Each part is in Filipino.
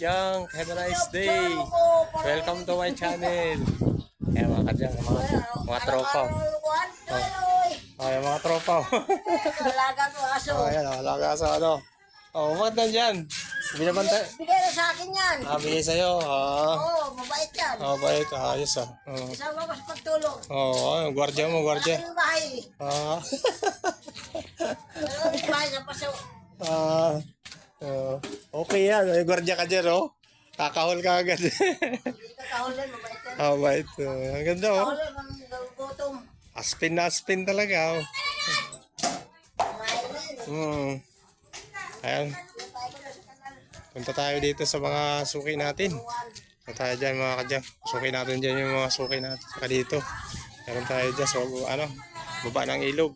kadyang. Have a nice day. Welcome to my channel. Ayan mga kadyang, mga, mga tropa. Oh, ayan mga tropa. Alaga ko aso. oh, ayan, alaga sa ano. Oh, bakit nandyan? Binabantay. Bigay na sa akin yan. Ah, bigay sa'yo. Ah, Oo, mabait yan. oh, bait. Ayos ah. Oh, Isama ko sa pagtulong. oh, oh gwardiya mo, gwardiya. Aking bahay. Ah, yung bahay sa paso. ah, oh, okay yan. May gwardiya ka dyan, oh. Kakahol ka agad. Kahulan, mabait yan. Ah, bait. Oh, ang ganda, oh. Kahulan, ang gutom. Aspin na aspin talaga, oh. Hmm. Ayan. Punta tayo dito sa mga suki natin. Punta tayo dyan mga kadyang. Suki natin dyan yung mga suki natin. Saka dito. Meron tayo dyan sa ano, baba ng ilog.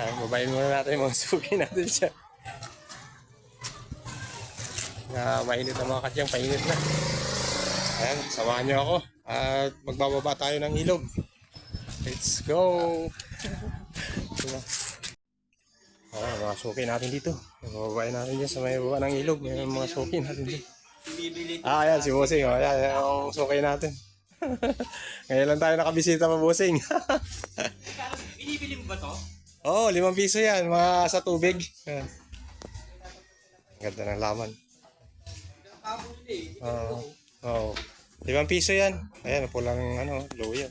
Ayan, babayin muna natin yung mga suki natin dyan. Na mainit na mga kadyang, painit na. Ayan, samahan nyo ako. At magbababa tayo ng ilog. Let's go! Oo, mga suki natin dito. Mababayin natin dyan sa may baba ng ilog. May mga suki natin dito. Ah, ayan, si Bossing. Oh, ayan, ayan ang suki natin. Ngayon lang tayo nakabisita pa, Bossing. Binibili mo ba to? Oo, oh, limang piso yan. Mga sa tubig. Ganda ng laman. Oo. Oo. Limang piso yan. Ayan, pulang ano, luya.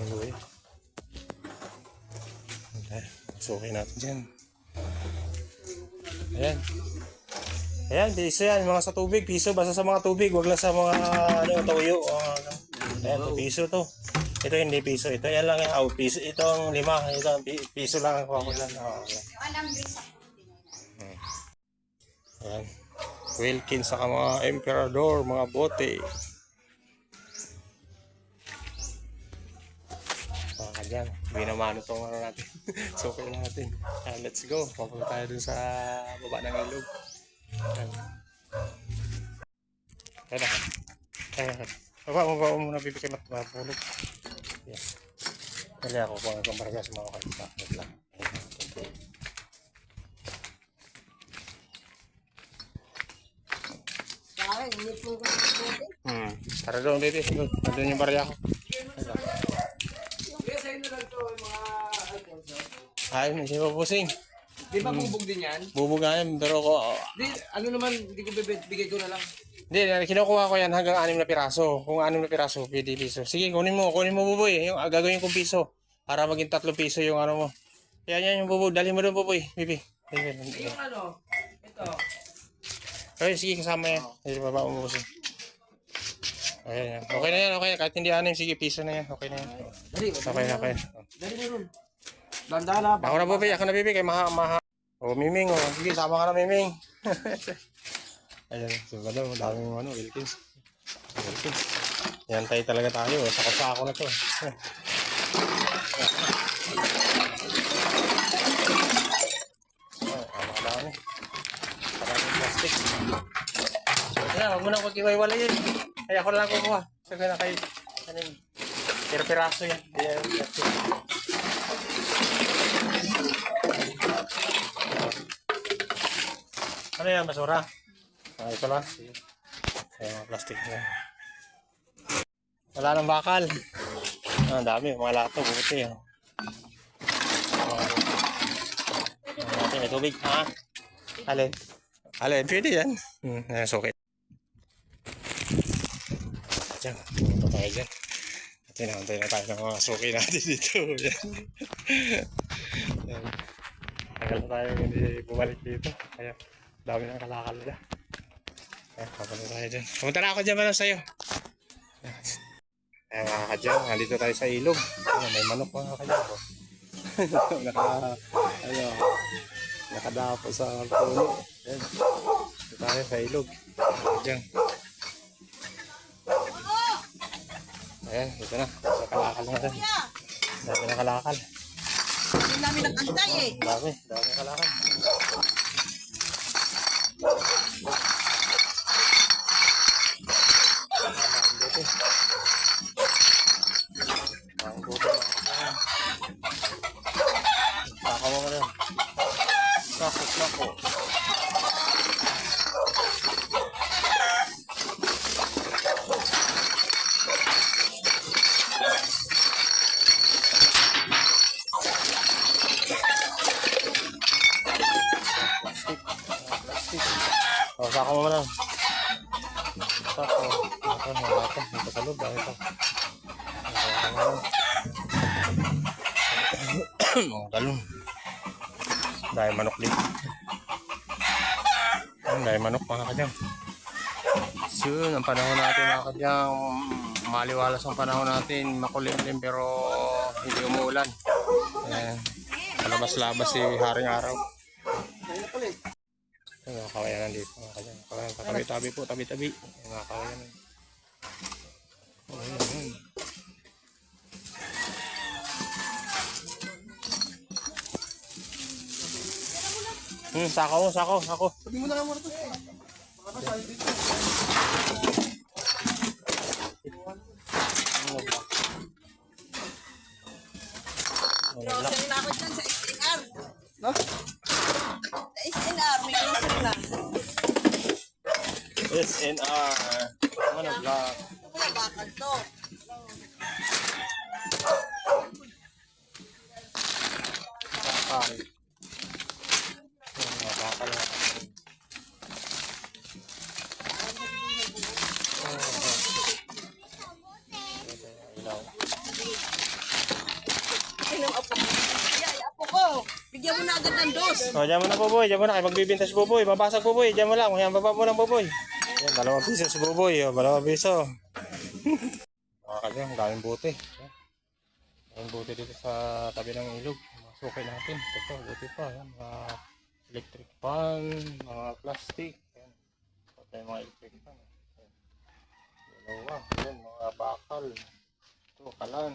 Ang luya. Ayan, suki natin dyan. Ayan. Ayan, piso yan. Mga sa tubig, piso. Basta sa mga tubig, wag lang sa mga ano, toyo. ano. Ayan, to, piso to. Ito hindi piso. Ito yan lang. Oh, piso. Ito ang lima. Ito ang pi- piso lang ang kuha ko dyan. Oh, ayan. Ayan. Wilkins sa mga emperador, mga bote. Mga kadyan, binamano tong ano natin. so, okay natin. Ah, let's go. Papunta tayo dun sa baba ng ilog. Ayan. Ayan na. Ayan. Baba, baba mo muna bibigay mat matulog. Ayan. Dali ako kung ang kambarga sa mga kanita. Wait lang. Ayan. Sa akin, hindi po ko puti. Hmm. Tara doon, baby. Doon. Yung barya ko. Ay, hindi pa pusing. Di ba bubog din yan? Bubog nga yan, pero ko... oh, Di, ano naman, di ko bibig, bigay ko na lang. Hindi, kinukuha ko yan hanggang anim na piraso. Kung anim na piraso, pwede piso. Sige, kunin mo, kunin mo buboy. Yung ah, gagawin kong piso. Para maging tatlo piso yung ano mo. Yan, yan yung buboy. Dali mo doon buboy. Bibi. Bibi. Yung ano, ito. Ay, sige, kasama yan. Sige, baba mo. Ayan, yan. Okay na yan, okay. Kahit hindi anim, sige, piso na yan. Okay na yan. Dali, Okay na, okay. dali na ron. Banda na. Ako na buboy, ako na bibi. Kay maha, maha. O, Miming, o. Sige, sama ka na, Miming. Ayan, so, ano, daming ano, Wilkins. Wilkins. Yan tayo talaga tayo. eh. Sako-sako na to. Ay, ang dami. Maraming plastic. Kaya, wag mo na pagkiwaiwala yun. Ay, ako na lang kukuha. Sige na kay, ano yun, pira-piraso yan. Ayan, plastic. Ano yan, basura? Ah, ito lang. Ayan, mga plastic na. Wala nang bakal. Ah, dami, mga lato, buti. Oh. Ah, natin, may tubig, ha? Alin? Alin, pwede yan. Hmm, okay. Diyan, pumunta tayo dyan. At tinahantay na tayo ng mga suki natin dito. Yan. Yan. Tagal na tayo hindi bumalik dito. Kaya, dami ng kalakal na. Kaya, papunta tayo dyan. Pumunta na ako dyan man sa'yo. Kaya mga kadyang, nandito tayo sa ilog. Ayan, may manok mga kadyang. Oh. Naka, ayun, nakadapo sa puno. Ayan. Tayo sa ilog. Kadyang. Ayan, dito na. Sa kalakal na dyan. Dami na kalakal. Hindi namin nakantay eh. Dami, dami kalakal. Ang buto. Saka mo ka na. Sako, sako. Saka mo na. Saka. Ito, ito, dito sa loob. Dahil ito. Saka mo na. Mga talong. Dahil manok dito. Ayun, dahil manok mga kadyang. So yun, ang panahon natin mga kadyang. Maliwalas ang panahon natin. Makulimlim pero hindi umuulan. Ayan. Palabas-labas si Haring Araw. Yung mga kawayanan dito. Mga. Kawayanan. Tabi-tabi po, tabi-tabi. Mga kawayanan. Oh, yun, Hmm, sako mo, sako, sako. Sabi mo na lang muna to. Grocery na ako dyan sa SNR. No? Sa SNR, may grocery na. SNR. Ano vlog? Ito pala bakal to. Bakal. Yung mga bakal na. Ilaw. Sino ang apo ko? Ay, apo ko. Bigyan mo na agad ng dos. O, dyan mo na Boboy. Dyan mo na. Kaya magbibinta si Boboy. Babasag Boboy. Dyan mo lang. Yan, baba mo lang Boboy. Yan, dalawang piso si Boboy. O, dalawang piso. Mga kadyang, daming buti. Daming buti dito sa tabi ng ilog. Mga natin. Ito po, buti pa. Yan, mga electric fan, mga plastic. Yan. Ito yung mga electric fan. Yan. Dalawa. Yan, mga bakal. Ito, kalan.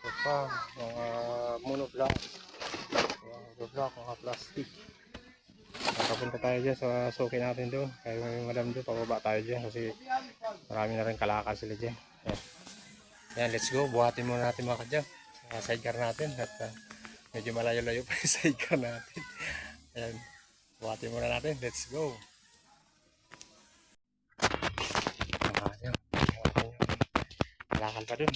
Ito pa, mga monoblock. Tayo dyan sa suki natin doon. Kaya may madam doon, pababa tayo dyan kasi marami na rin kalakal sila dyan. Yan. Yan, let's go. Buhatin muna natin mga kadyan. Sa sidecar natin at ah, medyo malayo-layo pa yung sidecar natin. Ayan. Buhatin muna natin. Let's go. Ayan. Kalakal pa doon.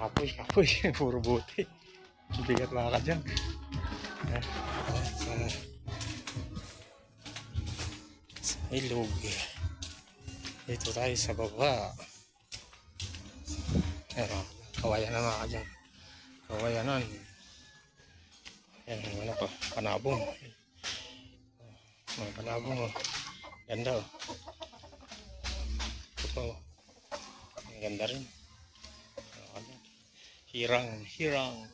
Kapoy, kapoy. Puro buti. Bigat mga kadyan. Ilog. Dito tayo sa baba. Ayan o. Kawayan na mga kadyan. Kawayanan. Ayan, ano pa. Panabong. Mga panabong o. Ganda o. Ito pa o. Ang ganda rin. Hirang, hirang.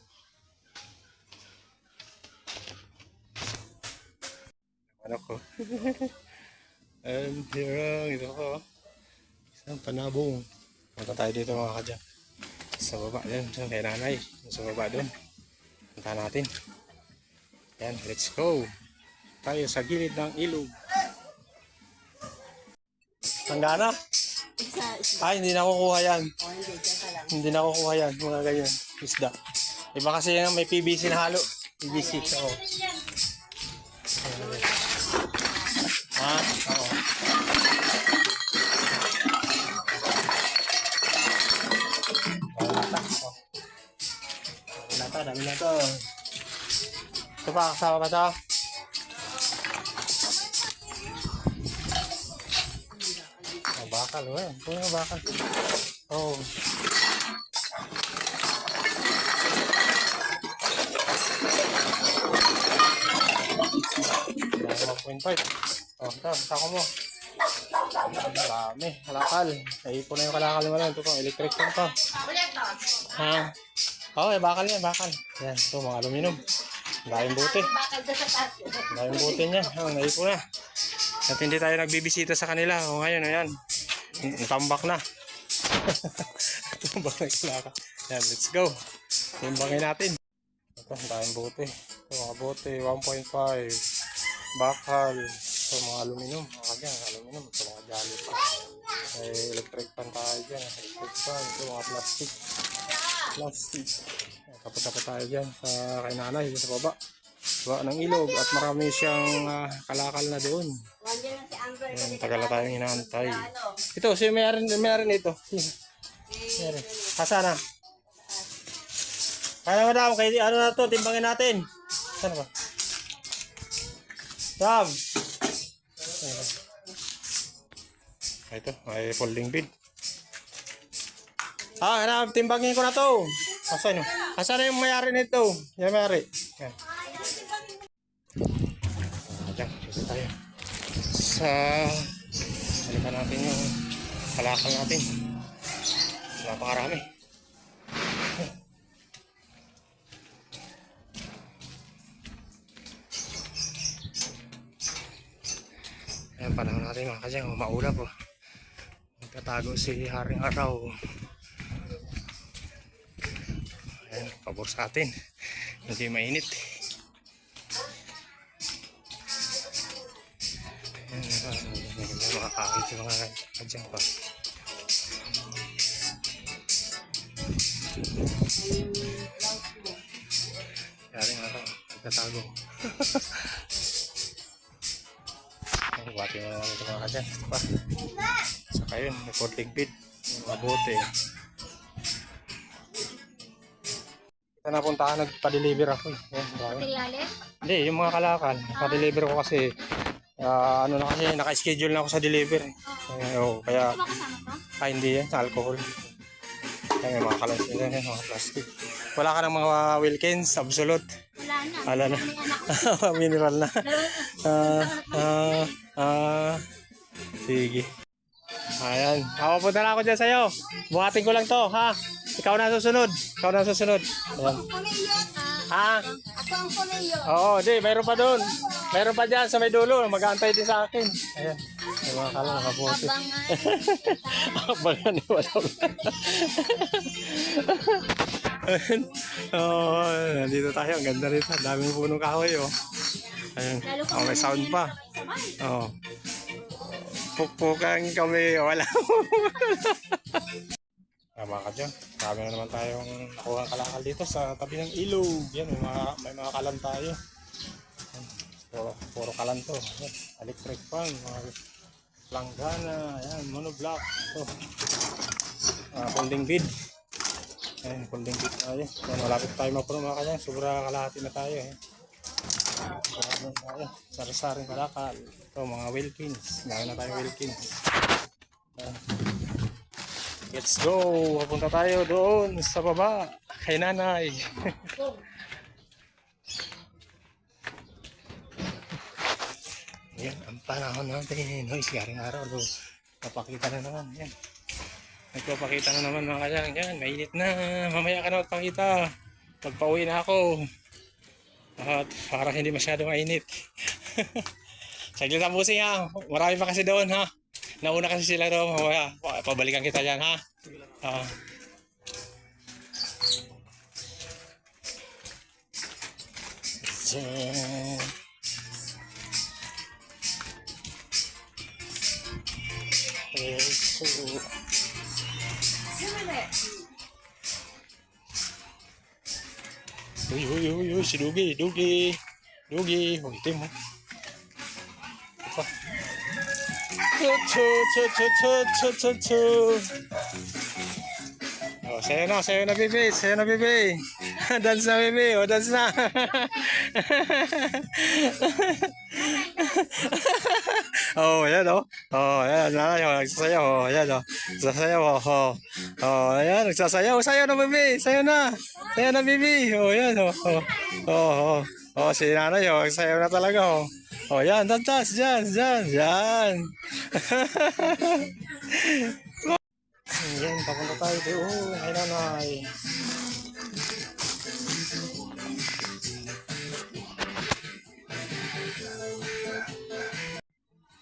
Ano ko? And hirang. Ito ko. Isang panabong. Punta tayo dito mga kadyan. Sa baba dun. Sa kay nanay. Sa baba dun. Punta natin. Yan, let's go. Tayo sa gilid ng ilog. Hangga na? Ay, hindi na kukuha yan. Hindi. Diyan na kukuha yan. Mga ganyan. Isda. Iba kasi yung may PVC na halo. PVC. Oo. Ha? Na to. Ito pa, kasama pa to. Oh, bakal. Well, puno na bakal. Oh. Dami 1.5. Oh, ito, sako mo. Dami, kalakal. Naipon na yung kalakal mo lang. Ito po, electric fan to. Ha? Oo, eh, bakal yan, bakal. Yan, ito, mga aluminum. Daming buti. Daming buti niya. Oh, naipon na. At hindi tayo nagbibisita sa kanila. O ngayon, ayan. Tambak na. Tambak na kalakal. Yan, let's go. Timbangin natin. Ito, daming buti. Ito, mga buti, 1.5. Bakal. Ito, mga aluminum. Mga kanya, aluminum. Ito, mga jolly pa. May electric pan tayo dyan. Electric pan. Ito, mga plastic. Plastic. Pa tayo dyan sa kay nanay, sa baba. Baba ng ilog at marami siyang ah, kalakal na doon. Ayan, tagal na tayong inaantay. Ano? Ito, si mayroon mayroon ito. Mayroon. Asa na? Kaya madam, kay ano na to, timbangin natin. Saan ba? Ram! Ito, may folding bed. Ah, Ram, timbangin ko na to. Asan yun? Asan na yung mayari nito? Yung mayari. Yan. Ah, Diyan, dito tayo. Sa... Balikan natin yung kalakal natin. Napakarami. Ayan, panahon natin mga kadyang, maulap oh. Nagtatago si Haring Araw. Ayan, pabor sa atin. Hindi mainit. Makakakit yung mga kadyang pa. Haring Araw, nagtatago. Ay, wati mo naman ito mga kadyan. Ito pa. Saka yun, may folding bed. Mabuti. Ito napuntahan, nagpa-deliver ako. eh. Ayan, marami. Materials? Hindi, yung mga kalakal. Pa-deliver ko kasi, ah, ano na kasi, naka-schedule na ako sa deliver. eh. Kaya, oh, kaya, Ito ba kasama to? ah, hindi yan, sa alcohol. Kaya may mga kalas nila, yan, mga plastic. Wala ka ng mga Wilkins, Absolute. Wala na. Wala na. May anak ko. Mineral na. Dalawa- Ah, ah, ah, sige. Ayan. Ako punta na ako dyan sa'yo. Buhatin ko lang to, ha? Ikaw na susunod. Ikaw na susunod. Ayan. Ha? Ako ang kuliyo. Oo, di. Mayroon pa doon. Mayroon pa dyan sa may dulo. Mag-aantay din sa akin. Ayan. May mga kala, nakabuti. Abangan. Abangan. Ayan. Oo, nandito tayo. Ang ganda rito. Ang daming punong kahoy, oh. Ayan. Oh, may sound pa. Oo. Pukpukan kami, wala. Tama ka dyan. Marami na naman tayong nakuha ng kalakal dito sa tabi ng ilog. Yan, may mga, may mga kalan tayo. Puro, puro kalan to. Yan. Electric fan, mga planggana, yan, monoblock. Ito. Uh, folding bed. Ayan, folding bed tayo. Yan, malapit tayo mapuno mga kanya. Sobra kalahati na tayo. Eh. Meron tayo. Sari-saring kalakal. Ito, mga Wilkins. Meron na tayo Wilkins. Ayan. Let's go! Papunta tayo doon sa baba. Kay nanay. Yan, ang panahon natin. Hoy, sigaring araw. Papakita na naman. Yan. Nagpapakita na naman mga kanyang. Yan, mainit na. Mamaya ka na magpakita. Magpauwi na ako. At para hindi masyado mainit. Saglit ang busing ha. Marami pa kasi doon ha. Nauna kasi sila doon. Mamaya, pa- pabalikan kita dyan ha. Ah. Dyan. Eso. Uy, uy, uy, uy, si Dugi, Dugi. Dugi, huwag itim mo. Ito pa. Chu, chu, chu. Oh, sa'yo na, sa'yo na, Bibi. Sa'yo na, Bibi. dance na, Bibi. O, dance na. oh, ayan, oh. Oh, ayan, nanay, oh, nagsasayaw, oh, ayan, oh. Nagsasayaw, oh, oh. Oh, ayan, nagsasayaw. Sayaw na, Bibi. Sayaw na. Sayaw na, Bibi. Oh, ayan, oh. Oh, oh, oh. Oh, si nanay, oh, nagsasayaw na talaga, oh. Oh, yan, dance, dance, dance, yan. Yan, papunta tayo doon. Ay, nanay.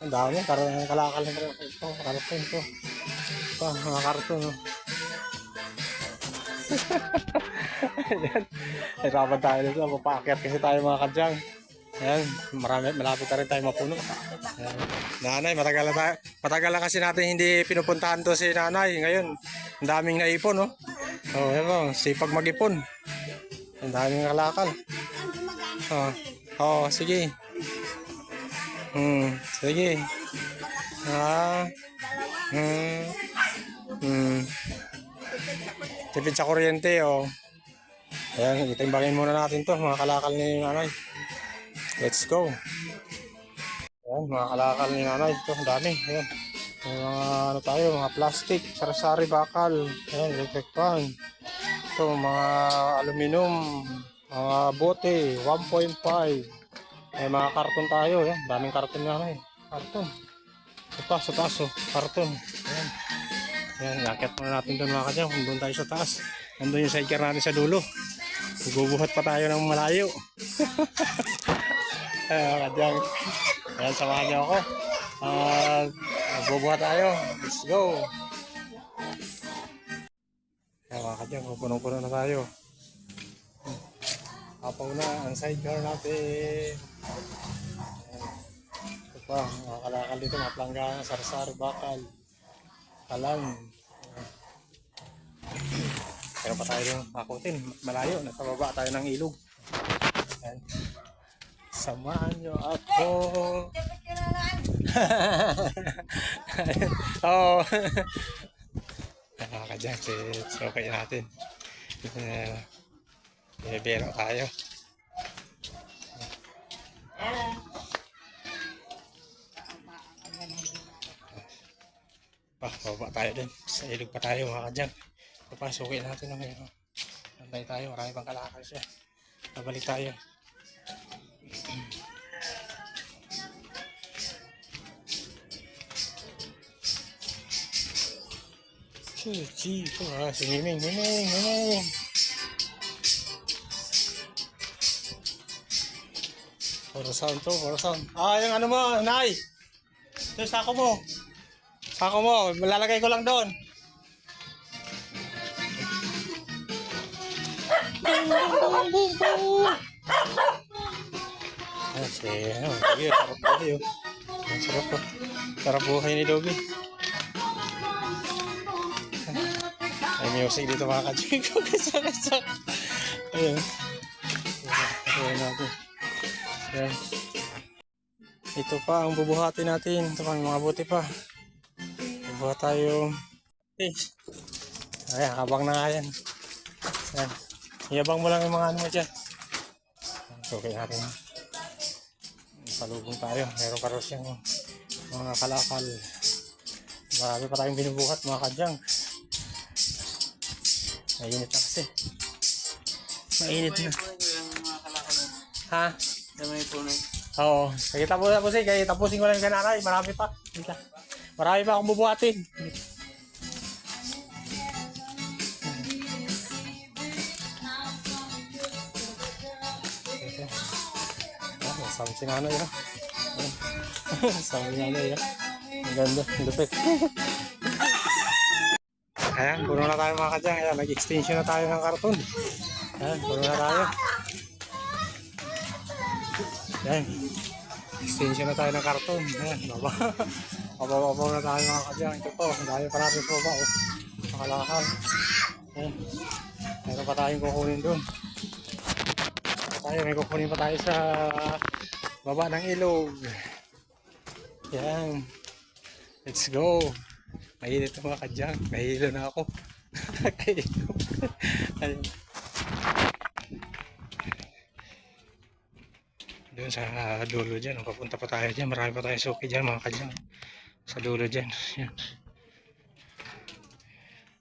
Ang dami, karang kalakal na ito. Karton to. Ito, mga karton. Oh. Ayan. Hirapan tayo dito. Mapakyat kasi tayo mga kadyang. Ayan, marami, malapit na rin tayo mapuno. Ayan. Nanay, matagal na tayo. Matagal na kasi natin hindi pinupuntahan to si nanay. Ngayon, ang daming naipon, no? Oh, yan mo, sipag mag-ipon. Ang daming kalakal. Oh, oh sige. Hmm, sige. Ah. Hmm. Hmm. Tipid sa kuryente, oh. Ayan, itimbangin muna natin to, mga kalakal ni nanay. Let's go. Ayan, mga kalakal ni nanay. Ito, ang dami. Ayan. May mga ano tayo, mga plastic, sarasari bakal. Ayan, electric fan. Ito, mga aluminum, mga bote, 1.5. May mga karton tayo. Ayan, daming karton nga nanay. Karton. Sa taas, sa taas, oh. Karton. Ayan. Ayan, yakit muna natin doon mga kadyang. Doon tayo sa taas. Nandun yung sidecar natin sa dulo. Bubuhat pa tayo ng malayo. Ayan, mga kadyang. Ayan, samahan niyo ako. Ah, magbubuhat tayo. Let's go. Ayan, mga kadyang. Punong-puno na tayo. Apaw na ang sidecar natin. Ito pa, mga kalakal dito, mga planggana, sarsar, bakal, kalang. Pero pa tayo yung makutin, malayo, nasa baba tayo ng ilog. Ayan. Samahan nyo ako. Oo. Mga ka-jacket, so kaya natin. Uh, Bibiro tayo. Pa, baba tayo din. Sa ilog pa tayo mga kadyan. Papasukin natin na ngayon. Nantay tayo, marami pang kalakal siya. Babalik tayo. Chi, chi, ito ah, si Puro sound to, puro sound. Ah, yung ano mo, Nay. Yung sako mo. Sako mo, malalagay ko lang doon. Ah, si, ano, sige, sarap buhay oh. Ang sarap po. Sarap buhay ni Dobby. May music dito mga kaching ko. Kasak-kasak. Ayun. Ayun natin. Ayan. Ito pa ang bubuhatin natin. Ito pa, mga buti pa. Bubuhat tayo. Eh. Ayan, habang na nga yan. Ayan. Iyabang mo lang yung mga ano mo dyan. Okay natin. Salubong tayo. Meron pa rin siyang mga kalakal. Marami pa tayong binubuhat mga kadyang. Mainit na kasi. Mainit na. Ha? Damay po na. Oo. Sige, tapos tapusin. Kaya tapusin ko lang yung kanaray. Marami pa. Marami pa akong bubuhatin. Oh, sound si nanay ah. sound si nanay ah. Ang ganda. Ang lupit. Ayan, puno na tayo mga kadyang. Ayan, nag-extension na tayo ng karton. Ayan, puno na tayo. Ayan. Extension na tayo ng karton. Ayan, baba. Babaw-babaw na tayo mga kadyang. Ito po, ang dami pa natin sa baba. Oh. Makalakal. Ayan. Meron pa tayong kukunin doon. Tayo, may kukunin pa tayo sa baba ng ilog. Yan. Let's go. Mainit mga kadyang. Nahilo na ako. Nahilo. Doon sa dulo dyan. Papunta pa tayo dyan. Marami pa tayo suki dyan mga kadyang. Sa dulo dyan. Yan.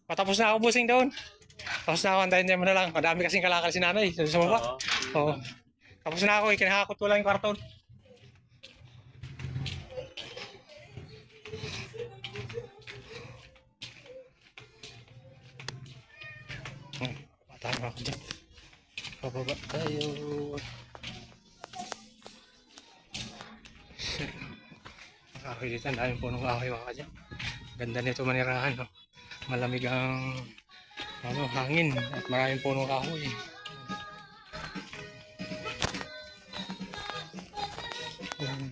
Patapos na ako busing doon. Tapos na ako. Antayin dyan mo na lang. Madami kasing kalakal si nanay. Sa baba. Oo. Tapos na ako. eh. Kinahakot ko lang yung karton. Dito, ang daming punong kahoy mga kadyan. Ganda nito manirahan, no? Malamig ang ano, hangin at maraming punong kahoy. Hmm.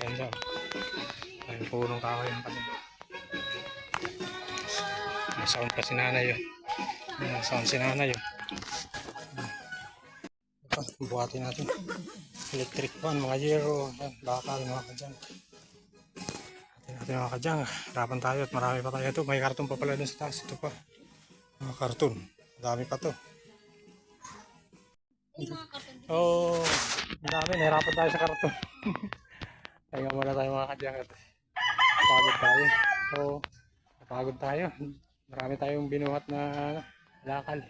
Ganda. Maraming punong kahoy ang kadyan. May sound pa si nanay yun. May sound si nanay yun. Ito, buhatin natin. Electric fan, mga yan, bakal, mga kadyang. Atin natin mga kadyang. Harapan tayo at marami pa tayo ito. May karton pa pala dun sa taas. Ito pa. Mga karton. Dami pa to. Oo. Oh, marami. Nahirapan tayo sa karton. Pahinga muna tayo mga kadyangat. Pagod tayo. Oo. Napagod tayo. Marami tayong binuhat na ano, lakal.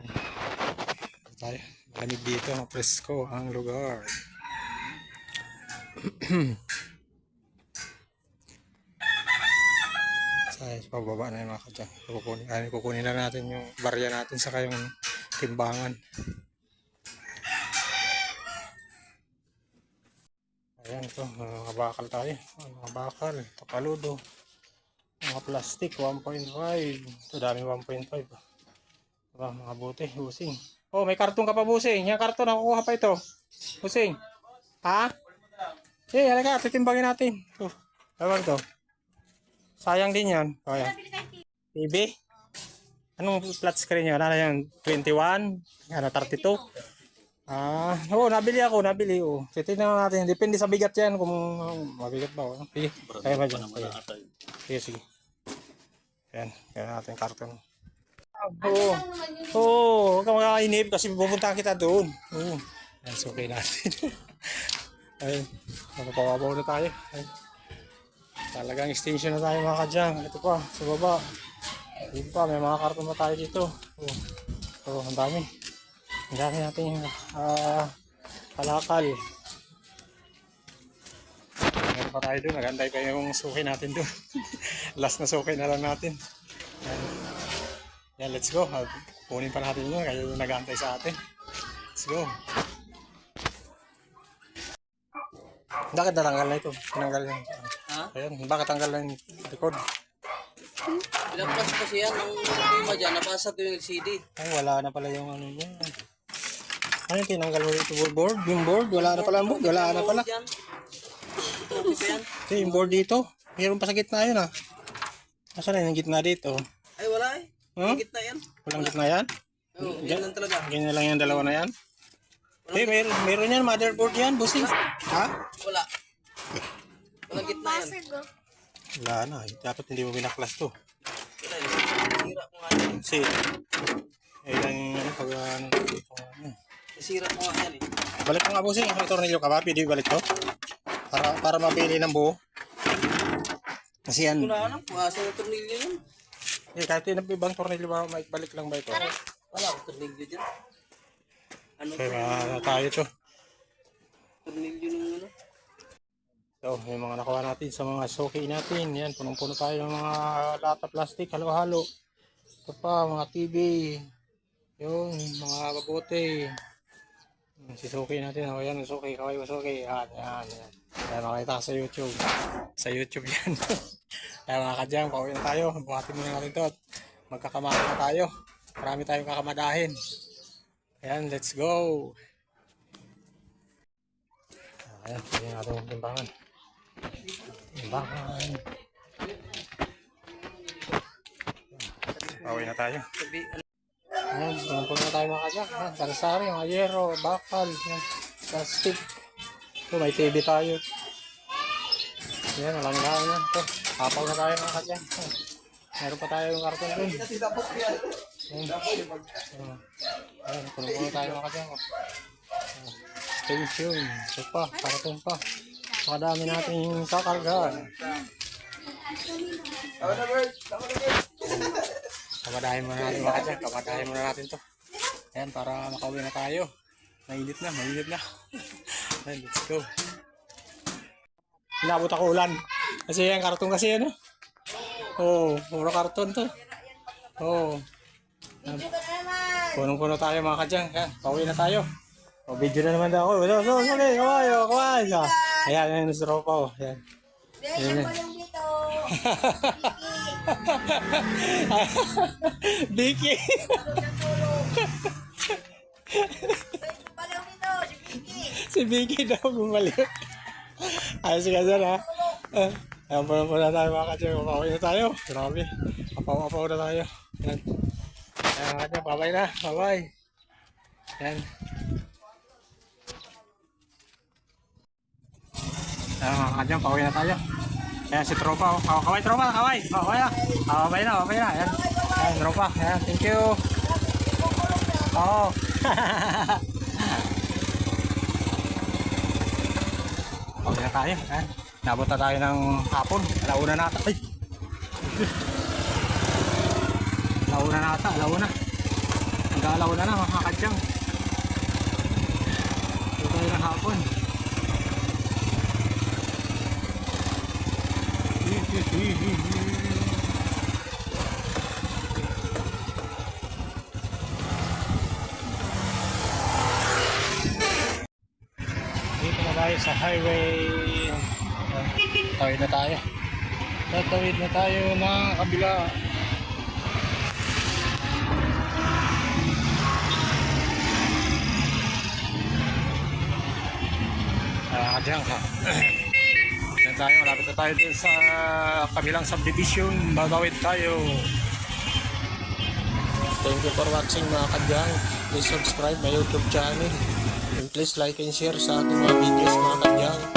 Ay, tayo. Malamig dito. Presko ang lugar. Sa pababa na yung mga kadyan. Kukunin, ay, kukunin na natin yung barya natin sa yung timbangan. Ayan ito, mga bakal tayo. Mga bakal, tapaludo. Mga plastic, 1.5. Ito dami 1.5. Diba, mga bote, busing. Oh, may karton ka pa busing. Yung karton, nakukuha pa ito. Busing. Ha? Eh, halika, titimbangin natin. Oh, tawag to. Sayang din yan. Oh, yan. TV? Anong flat screen yun? Ano yan? 21? Ano, 32? Ah, oo, nabili ako, nabili. Oh. Titignan natin. Depende sa bigat yan kung oh, mabigat ba. Oh. Sige, kaya ba dyan? Sige. sige. Yan, kaya natin karton. Oo. Oo, huwag kang makakainip kasi pupunta kita doon. Oo. Yan, so okay natin. Ayun, nakapawabaw na tayo. Ayun. Talagang extension na tayo mga kadyang. Ito pa, sa baba. Dito pa, may mga karton na tayo dito. Oh, oh ang dami. Ang dami natin ah kalakal. Meron pa tayo doon. Nagantay pa yung suki natin doon. Last na suki na lang natin. Yan. Yan, let's go. Kunin pa natin yun. Kayo yung nagantay sa atin. Let's go. Bakit natanggal na ito? Tinanggal na. Ha? Ayan, bakit tanggal na yung record? Pinapas kasi yan ng lima dyan. Napasa ko yung LCD. Ay, wala na pala yung ano niya. Ano yung tinanggal mo dito? Board? Yung board? Wala na pala ang board? Wala na pala. Ito, ito yung board dito. Meron pa sa gitna yun ah. Nasaan na yung gitna dito? Ay? Yung gitna yan. Walang gitna yan? Oo, yan lang talaga. Ganyan lang yung dalawa na yan? Eh, meron, meron yan. Motherboard yan, bossing. Ha? Wala. Walang gitna yan. Wala na. Dapat hindi mo binaklas to. Eh. Sira ko nga yan. Kasi, eh, lang yung ano, pag ano, ano. Sira ko nga yan eh. Balik mo nga bossing. May tornilyo ka ba? Pwede balik to? Para, para mapili ng buo. Kasi yan, Wala na. Puasa ng tornilyo yan. Eh, kahit yung ibang tornilyo ba, may balik lang ba ito? Wala akong tornilyo dyan. Ano Kaya mga tayo to. tornilyo ng ano? So, yung mga nakuha natin sa mga soki natin. Yan, punong-puno tayo ng mga lata plastic, halo-halo. Ito pa, mga TV. Yun, mga babote. Yung Si Suki natin, oh, yan, Suki, kaway ko Suki. Yan, yan, yan. Kaya makita sa YouTube. Sa YouTube yan. Kaya mga kadyang, pauwi na tayo. Buhatin muna natin to. at Magkakamada na tayo. Marami tayong kakamadahin. Ayan, let's go. Ayan, tingnan natin yung timbangan. Pauwi na tayo. Ayan, pumunta na tayo mga kadyak. Ayan, sarisari, mga yero, bakal, ayan, plastic. Ito, may TV tayo. Ayan, alam nga yan. Ito, kapaw na tayo mga. Ayan, Meron pa tayo yung karton dun. Ayan, ayan puno-puno tayo mga oh. Ayan, Extension, ito pa, karton pa. Makadami natin yung kakargahan. Tama na, Bert. Tama na, muna natin mga kadyak. Kamadahin muna natin to. Ayan, para makauwi na tayo. Mainit na, mainit na. Ayan, let's go. Inabot ako ulan. Kasi yan, karton kasi yan. Oo, oh, puro karton to. Oo. Oh. Punong-puno tayo mga kadyang. Ayan, pauwi na tayo. O, video na naman daw ako. So, so, okay, kawayo, kawayo. Ayan, ayan, yung tropa ko. Ayan. Ayan. Vicky. si Vicky daw bumalik. Ayos ka dyan ha. Uh, ayan po na po na tayo mga kadyang. Papawin na tayo. Grabe. Papaw-papaw na tayo. Ayan. Ayan mga kadyang. Babay na. Babay. Ayan. Ayan mga kadyang. Pauwi na tayo. Ayan si tropa. Oh. Kaw- Kaway tropa. Kaway. Oh, kaway na. Ah, Babay na. Babay na. Ayan. Ayan tropa. Ayan. Thank you. Oo. Okay na tayo. Eh. Nabot na tayo ng hapon. Alauna na ata. Ay! Alauna na ata. Alauna. Mag-alauna na mga kadyang. Ito tayo ng hapon. Dito na tayo sa highway. Tawid na tayo. Tatawid na tayo ng kabila. Ah, dyan ka. Dyan tayo, malapit na tayo sa kabilang subdivision. Bagawid tayo. Thank you for watching mga kadyang. Please subscribe my YouTube channel. And please like and share sa ating mga videos mga kadyang.